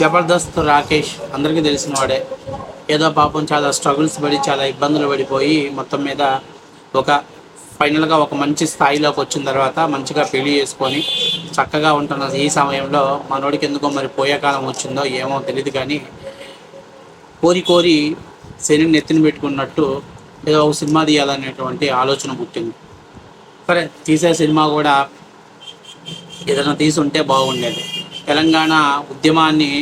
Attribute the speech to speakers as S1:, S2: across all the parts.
S1: జబర్దస్త్ రాకేష్ అందరికీ తెలిసిన వాడే. ఏదో పాపం చాలా స్ట్రగుల్స్ పడి చాలా ఇబ్బందులు పడిపోయి మొత్తం మీద ఒక ఫైనల్గా ఒక మంచి స్థాయిలోకి వచ్చిన తర్వాత మంచిగా పెళ్ళి చేసుకొని చక్కగా ఉంటున్న ఈ సమయంలో మనోడికి ఎందుకో మరి పోయే కాలం వచ్చిందో ఏమో తెలియదు కానీ కోరి కోరి శనిని నెత్తిన పెట్టుకున్నట్టు ఏదో ఒక సినిమా తీయాలనేటువంటి ఆలోచన పుట్టింది. సరే తీసే సినిమా కూడా ఏదైనా తీసుంటే బాగుండేది. తెలంగాణ ఉద్యమాన్ని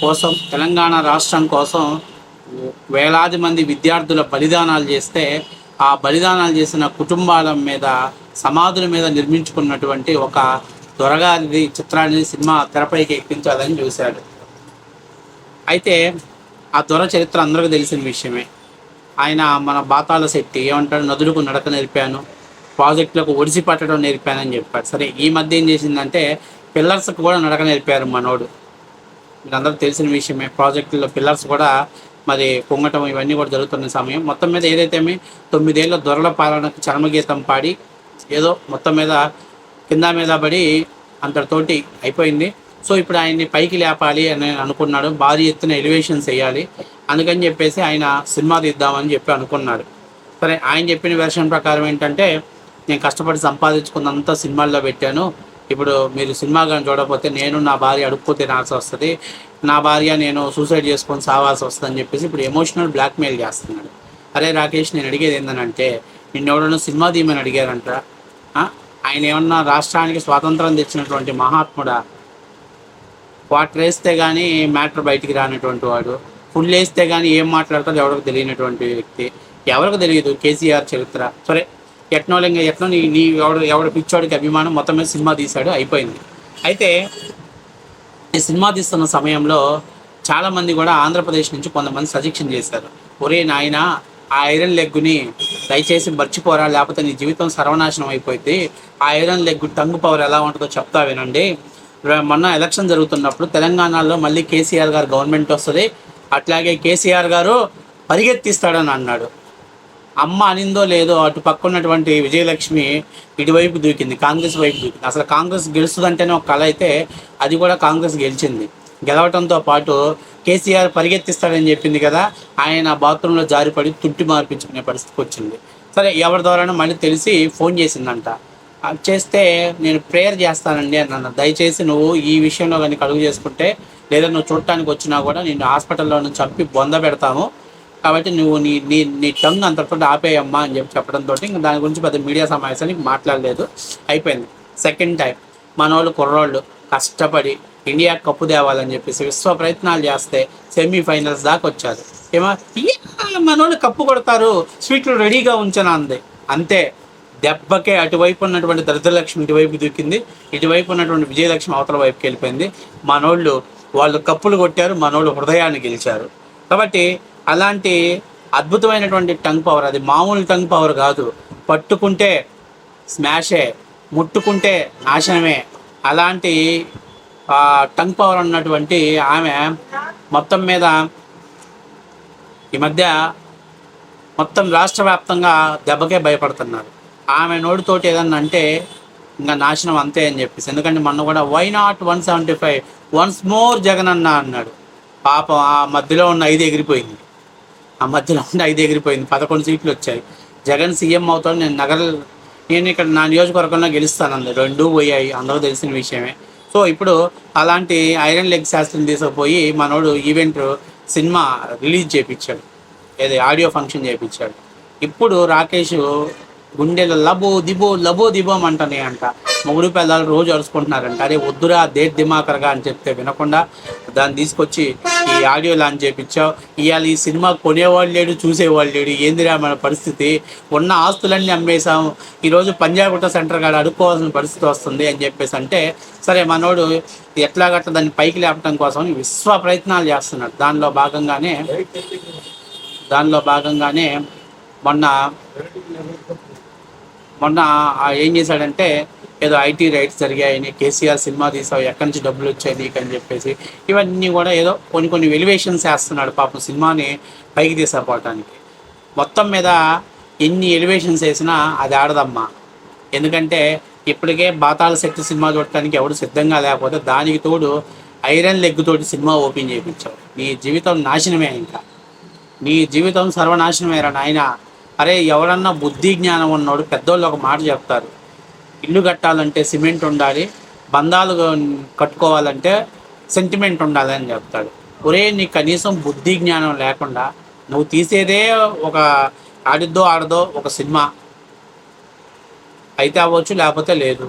S1: కోసం తెలంగాణ రాష్ట్రం కోసం వేలాది మంది విద్యార్థుల బలిదానాలు చేస్తే ఆ బలిదానాలు చేసిన కుటుంబాల మీద సమాధుల మీద నిర్మించుకున్నటువంటి ఒక దొరగారి చిత్రాన్ని సినిమా తెరపైకి ఎక్కించాలని చూశాడు. అయితే ఆ దొర చరిత్ర అందరికీ తెలిసిన విషయమే. ఆయన మన బాతాల శెట్టి ఏమంటాడు నదులకు నడక నేర్పాను ప్రాజెక్టులకు ఒడిసి పట్టడం నేర్పానని చెప్పాడు సరే ఈ మధ్య ఏం చేసిందంటే పిల్లర్స్కి కూడా నడక నేర్పారు మనోడు. మీకు అందరూ తెలిసిన విషయమే. ప్రాజెక్టుల్లో పిల్లర్స్ కూడా మరి పొంగటం ఇవన్నీ కూడా జరుగుతున్న సమయం. మొత్తం మీద ఏదైతే తొమ్మిదేళ్ళ దొరల పాలనకు చర్మగీతం పాడి ఏదో మొత్తం మీద కింద మీద పడి అంతటితోటి అయిపోయింది. సో ఇప్పుడు ఆయన్ని పైకి లేపాలి అని అనుకున్నాడు. భారీ ఎత్తున ఎలివేషన్స్ వేయాలి. అందుకని చెప్పేసి ఆయన సినిమా తీద్దామని చెప్పి అనుకున్నాడు. సరే ఆయన చెప్పిన వెర్షన్ ప్రకారం ఏంటంటే నేను కష్టపడి సంపాదించుకున్నంత సినిమాల్లో పెట్టాను. ఇప్పుడు మీరు సినిమా కానీ చూడకపోతే నేను నా భార్య అడుక్కు తినాల్సి వస్తుంది. నా భార్య నేను సూసైడ్ చేసుకొని సావాల్సి వస్తుంది అని చెప్పేసి ఇప్పుడు ఎమోషనల్ బ్లాక్మెయిల్ చేస్తున్నాడు. అరే రాకేష్ నేను అడిగేది ఏంటంటే నిన్నెవడన్నా సినిమా తీయమని అడిగారంట. ఆయన ఏమన్నా రాష్ట్రానికి స్వాతంత్రం తెచ్చినటువంటి మహాత్ముడా? వాటర్ వేస్తే కానీ మ్యాటర్ బయటికి రానటువంటి వాడు. ఫుల్ వేస్తే కానీ ఏం మాట్లాడతాడో ఎవరికి తెలియనటువంటి వ్యక్తి. ఎవరికి తెలియదు? కేసీఆర్ చరిత్ర. సరే ఎట్నోలింగ ఎట్నో నీ నీ ఎవడు ఎవడు పిచ్చోడికి అభిమానం మొత్తం మీద సినిమా తీశాడు అయిపోయింది. అయితే ఈ సినిమా తీస్తున్న సమయంలో చాలామంది కూడా ఆంధ్రప్రదేశ్ నుంచి కొంతమంది సజెషన్ చేశారు. ఒరే నాయన ఆ ఐరన్ లెగ్గుని దయచేసి మర్చిపోరా లేకపోతే నీ జీవితం సర్వనాశనం అయిపోయింది ఆ ఐరన్ లెగ్ టంగ్ పవర్ ఎలా ఉంటుందో చెప్తా వినండి. మొన్న ఎలక్షన్ జరుగుతున్నప్పుడు తెలంగాణలో మళ్ళీ కేసీఆర్ గారు గవర్నమెంట్ వస్తుంది. అట్లాగే కేసీఆర్ గారు పరిగెత్తిస్తాడని అన్నాడు. అమ్మ అనిందో లేదో అటు పక్క ఉన్నటువంటి విజయలక్ష్మి ఇటువైపు దూకింది కాంగ్రెస్ వైపు దూకింది. అసలు కాంగ్రెస్ గెలుస్తుందంటేనే ఒక కళ అయితే అది కూడా కాంగ్రెస్ గెలిచింది. గెలవటంతో పాటు కేసీఆర్ పరిగెత్తిస్తాడని చెప్పింది కదా ఆయన బాత్రూంలో జారిపడి తుట్టి మార్పించుకునే పరిస్థితికి వచ్చింది. సరే ఎవరి ద్వారానో మళ్ళీ తెలిసి ఫోన్ చేసిందంట. చేస్తే నేను ప్రేయర్ చేస్తానండి అన్నాను. దయచేసి నువ్వు ఈ విషయంలో కానీ కలుగు చేసుకుంటే లేదా నువ్వు చూడటానికి వచ్చినా కూడా నేను హాస్పిటల్లో చంపి బొంద పెడతాము కాబట్టి నువ్వు నీ నీ నీ టంగ్ అంతటితో ఆపేయమ్మా అని చెప్పి చెప్పడంతో ఇంకా దాని గురించి పెద్ద మీడియా సమావేశానికి మాట్లాడలేదు. అయిపోయింది. సెకండ్ టైం మనోళ్ళు కుర్రోళ్ళు కష్టపడి ఇండియా కప్పు తేవాలని చెప్పేసి విశ్వ ప్రయత్నాలు చేస్తే సెమీఫైనల్స్ దాకా వచ్చారు. ఏమో? మనోళ్ళు కప్పు కొడతారు స్వీట్లు రెడీగా ఉంచను అంది. అంతే. దెబ్బకే అటువైపు ఉన్నటువంటి దరిద్రలక్ష్మి ఇటువైపు దూకింది. ఇటువైపు ఉన్నటువంటి విజయలక్ష్మి అవతల వైపుకి వెళ్ళిపోయింది. మనోళ్ళు వాళ్ళు కప్పులు కొట్టారు మనోళ్ళు హృదయాన్ని గెలిచారు. కాబట్టి అలాంటి అద్భుతమైనటువంటి టంగ్ పవర్ అది మామూలు టంగ్ పవర్ కాదు. పట్టుకుంటే స్మాషే ముట్టుకుంటే నాశనమే. అలాంటి టంగ్ పవర్ ఉన్నటువంటి ఆమె మొత్తం మీద ఈ మధ్య మొత్తం రాష్ట్ర వ్యాప్తంగా దెబ్బకే భయపడుతున్నారు. ఆమె నోటితోటి ఏదన్నా అంటే ఇంకా నాశనం అంతే అని చెప్పేసి. ఎందుకంటే మొన్న కూడా why not one seventy five once more Jagan అన్న అన్నాడు. పాపం ఆ మధ్యలో ఉన్న ఐదు ఎగిరిపోయింది. ఆ మధ్యలో ఉండి ఐదు ఎగిరిపోయింది. పదకొండు సీట్లు వచ్చాయి. జగన్ సీఎం అవుతాడు. నేను నగర నేను ఇక్కడ నా నియోజకవర్గంలో గెలుస్తానంది రెండు పోయాయి. అందరూ తెలిసిన విషయమే. సో ఇప్పుడు అలాంటి ఐరన్ లెగ్ శాస్త్రం తీసుకుపోయి మనోడు ఈవెంట్ సినిమా రిలీజ్ చేయించాడు ఏది ఆడియో ఫంక్షన్ చేయించాడు ఇప్పుడు రాకేష్ గుండెలో లబో దిబో లబో దిబోం అంటనే అంట మొగుడు పిల్లలు రోజు అరుచుకుంటున్నారంట. అరే వద్దురా దేట్ దిమాకరగా అని చెప్తే వినకుండా దాన్ని తీసుకొచ్చి ఈ ఆడియో లాంచ్ చేయించావు ఇవాళ ఈ సినిమా కొనేవాళ్ళు లేడు చూసేవాళ్ళు లేడు. ఏందిరా మన పరిస్థితి? ఉన్న ఆస్తులన్నీ అమ్మేశాం ఈరోజు పంజాగుట్ట సెంటర్ కాడ అడుక్కోవాల్సిన పరిస్థితి వస్తుంది అని చెప్పేసి అంటే సరే మనోడు ఎట్లాగట్లా దాన్ని పైకి లేపడం కోసం విశ్వ ప్రయత్నాలు చేస్తున్నాడు. దానిలో భాగంగానే దానిలో భాగంగానే మొన్న మొన్న ఏం చేశాడంటే ఏదో ఐటీ రైట్స్ జరిగాయని కేసీఆర్ సినిమా తీసావు ఎక్కడి నుంచి డబ్బులు వచ్చాయి నీకు అని చెప్పేసి ఇవన్నీ కూడా ఏదో కొన్ని కొన్ని ఎలివేషన్స్ వేస్తున్నాడు పాపం సినిమాని పైకి తీసుకుపోవటానికి. మొత్తం మీద ఎన్ని ఎలివేషన్స్ వేసినా అది ఆడదమ్మా. ఎందుకంటే ఇప్పటికే బాతాల శక్తి సినిమా చూడటానికి ఎవడు సిద్ధంగా లేకపోతే దానికి తోడు ఐరన్ లెగ్ తోటి సినిమా ఓపెన్ చేయించావు నీ జీవితం నాశనమే ఇంకా. నీ జీవితం సర్వనాశనమేరా నాయన. అరే ఎవరన్నా బుద్ధి జ్ఞానం ఉన్నాడు పెద్దోళ్ళు ఒక మాట చెప్తారు. ఇల్లు కట్టాలంటే సిమెంట్ ఉండాలి బంధాలు కట్టుకోవాలంటే సెంటిమెంట్ ఉండాలి అని చెప్తాడు. ఒరే నీ కనీసం బుద్ధి జ్ఞానం లేకుండా నువ్వు తీసేదే ఒక ఆడిద్దో ఆడదో ఒక సినిమా. అయితే అవ్వచ్చు లేకపోతే లేదు.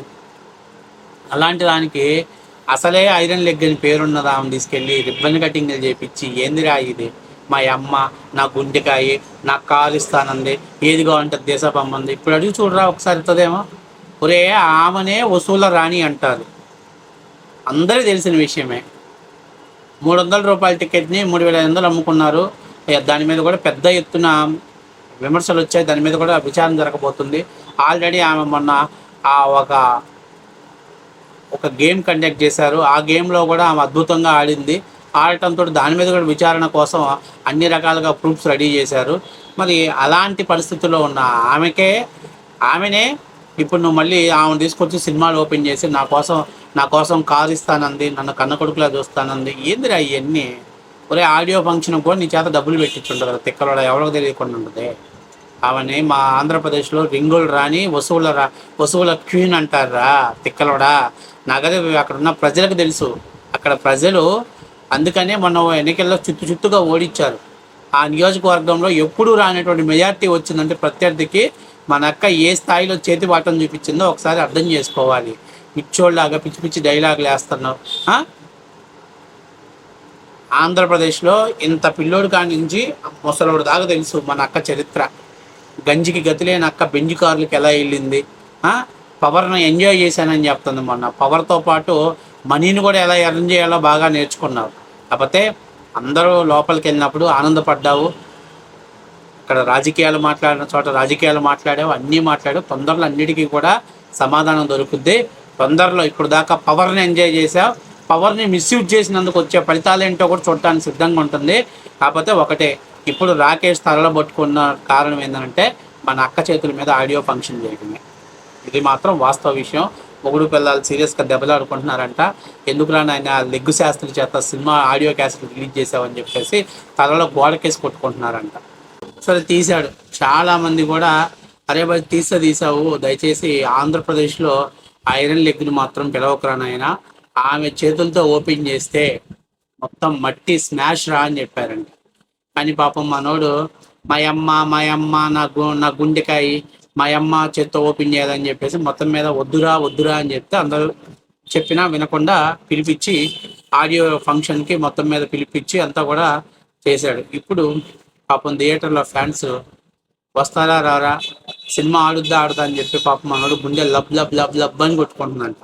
S1: అలాంటి దానికి అసలే ఐరన్ లెగ్ అని పేరున్నదా తీసుకెళ్ళి రిబ్బన్ కటింగ్ చేపించి ఏందిరా ఇది? మా అమ్మ నా గుండెకాయ నా కాలు ఇస్తానంది ఏది కావాలంటే దేశపమ్మంది ఇప్పుడు అడిగి చూడరా ఒకసారి ఇస్తుందేమో ఒరే ఆమెనే వసూల రాణి అంటారు. అందరూ తెలిసిన విషయమే. మూడు వందల రూపాయల టికెట్ని మూడు వేల ఐదు వందలు అమ్ముకున్నారు. దాని మీద కూడా పెద్ద ఎత్తున విమర్శలు వచ్చాయి దాని మీద కూడా విచారణ జరగబోతుంది. ఆల్రెడీ ఆమె మొన్న ఆ ఒక ఒక గేమ్ కండక్ట్ చేశారు. ఆ గేమ్లో కూడా ఆమె అద్భుతంగా ఆడింది. ఆడటంతో దాని మీద కూడా విచారణ కోసం అన్ని రకాలుగా ప్రూఫ్స్ రెడీ చేశారు. మరి అలాంటి పరిస్థితుల్లో ఉన్న ఆమెకే ఆమెనే ఇప్పుడు నువ్వు మళ్ళీ ఆమెను తీసుకొచ్చి సినిమాలు ఓపెన్ చేసి నా కోసం నా కోసం కారు ఇస్తానంది నన్ను కన్న కొడుకులా చూస్తానంది ఏందిరా ఇవన్నీ ఒరే ఆడియో ఫంక్షన్ కూడా నీ చేత డబ్బులు పెట్టించుంటారు కదా తిక్కలోడ ఎవరికి తెలియకుండా ఉంటుంది. ఆమెని మా ఆంధ్రప్రదేశ్లో రింగులు రాని వసువుల రా వసువుల క్వీన్ అంటారా తిక్కలోడా? నాకదే అక్కడ ఉన్న ప్రజలకు తెలుసు. అక్కడ ప్రజలు అందుకనే మొన్న ఎన్నికల్లో చుట్టు చుట్టుగా ఓడించారు. ఆ నియోజకవర్గంలో ఎప్పుడూ రానటువంటి మెజార్టీ వచ్చిందంటే ప్రత్యర్థికి మన అక్క ఏ స్థాయిలో చేతి వాటం చూపించిందో ఒకసారి అర్థం చేసుకోవాలి. పిచ్చోళ్ళలాగా పిచ్చి పిచ్చి డైలాగులు వేస్తున్నావు. ఆంధ్రప్రదేశ్లో ఇంత పిల్లోడు కాడి నుంచి ముసలోడు దాకా తెలుసు మన అక్క చరిత్ర. గంజికి గతిలేని అక్క బెంజి కార్లకు ఎలా వెళ్ళింది? పవర్ను ఎంజాయ్ చేశానని చెప్తుంది మొన్న. పవర్తో పాటు మనీని కూడా ఎలా ఎర్న్ చేయాలో బాగా నేర్చుకున్నావు. కాకపోతే అందరూ లోపలికి వెళ్ళినప్పుడు ఆనందపడ్డావు. అక్కడ రాజకీయాలు మాట్లాడిన చోట రాజకీయాలు మాట్లాడావు అన్నీ మాట్లాడావు. తొందరలో అన్నిటికీ కూడా సమాధానం దొరుకుద్ది. తొందరలో ఇప్పుడు దాకా పవర్ని ఎంజాయ్ చేసావు పవర్ని మిస్యూజ్ చేసినందుకు వచ్చే ఫలితాలు ఏంటో కూడా చూడటానికి సిద్ధంగా ఉంటుంది. కాకపోతే ఒకటే ఇప్పుడు రాకేష్ తరలబట్టుకున్న కారణం ఏంటంటే మన అక్క చేతుల మీద ఆడియో ఫంక్షన్ చేయడమే ఇది మాత్రం వాస్తవ విషయం. మొగుడు పిల్లలు సీరియస్గా దెబ్బలాడుకుంటున్నారంట. ఎందుకు ఆయన లెగ్గు శాస్త్రి చేత సినిమా ఆడియో క్యాసెట్ రిలీజ్ చేసావని చెప్పేసి తలలో గోడకేసి కొట్టుకుంటున్నారంట. సరే తీశాడు. చాలా మంది కూడా అరే బాయ్ తీస్తే తీసావు. దయచేసి ఆంధ్రప్రదేశ్లో ఐరన్ లెగ్ని మాత్రం పిలవకురా నాయన. ఆమె చేతులతో ఓపెన్ చేస్తే మొత్తం మట్టి స్మాష్ రా అని చెప్పారండి. కానీ పాపం మనోడు మా అమ్మ మా అమ్మ నా గు నా గుండెకాయ మా అమ్మ చేత్తో ఓపెన్ చేయదని చెప్పేసి మొత్తం మీద వద్దురా వద్దురా అని చెప్తే అందరూ చెప్పినా వినకుండా పిలిపించి ఆడియో ఫంక్షన్కి మొత్తం మీద పిలిపించి అంతా కూడా చేశాడు. ఇప్పుడు పాపం థియేటర్లో ఫ్యాన్స్ వస్తారా రారా? సినిమా ఆడుద్దా ఆడుదా అని చెప్పి పాపం మనోడు గుండె లబ్ లబ్ లబ్ లబ్ అని కొట్టుకుంటున్నాడు